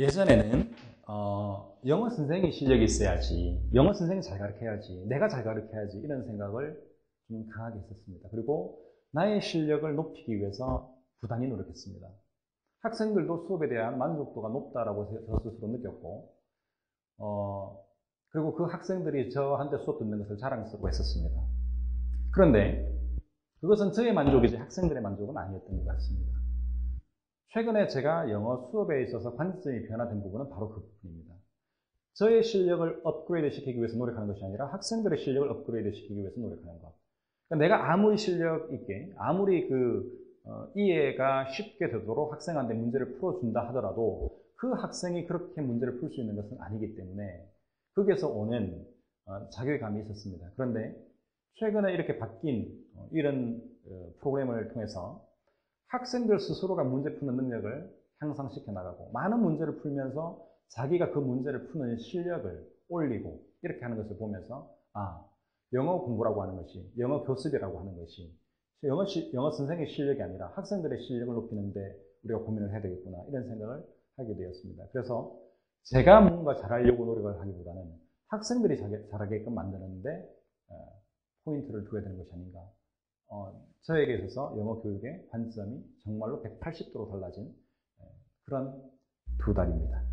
예전에는 어, 영어 선생이 실력이 있어야지, 영어 선생이 잘 가르쳐야지, 내가 잘 가르쳐야지 이런 생각을 좀 강하게 했었습니다. 그리고 나의 실력을 높이기 위해서 부단히 노력했습니다. 학생들도 수업에 대한 만족도가 높다라고 저 스스로 느꼈고, 어, 그리고 그 학생들이 저한테 수업 듣는 것을 자랑스러워 했었습니다. 그런데 그것은 저의 만족이지 학생들의 만족은 아니었던 것 같습니다. 최근에 제가 영어 수업에 있어서 관점이 변화된 부분은 바로 그 부분입니다. 저의 실력을 업그레이드 시키기 위해서 노력하는 것이 아니라 학생들의 실력을 업그레이드 시키기 위해서 노력하는 것. 그러니까 내가 아무리 실력 있게, 아무리 그 어, 이해가 쉽게 되도록 학생한테 문제를 풀어준다 하더라도 그 학생이 그렇게 문제를 풀 수 있는 것은 아니기 때문에 거기에서 오는 어, 자괴감이 있었습니다. 그런데 최근에 이렇게 바뀐 어, 이런 어, 프로그램을 통해서 학생들 스스로가 문제 푸는 능력을 향상시켜 나가고 많은 문제를 풀면서 자기가 그 문제를 푸는 실력을 올리고 이렇게 하는 것을 보면서 아 영어 공부라고 하는 것이 영어 교습이라고 하는 것이 영어, 시, 영어 선생의 실력이 아니라 학생들의 실력을 높이는데 우리가 고민을 해야 되겠구나 이런 생각을 하게 되었습니다. 그래서 제가 뭔가 잘하려고 노력을 하기보다는 학생들이 잘하게끔 만드는데 포인트를 두어야 되는 것이 아닌가 어, 저에게 있어서 영어 교육의 관점이 정말로 180도로 달라진 그런 두 달입니다.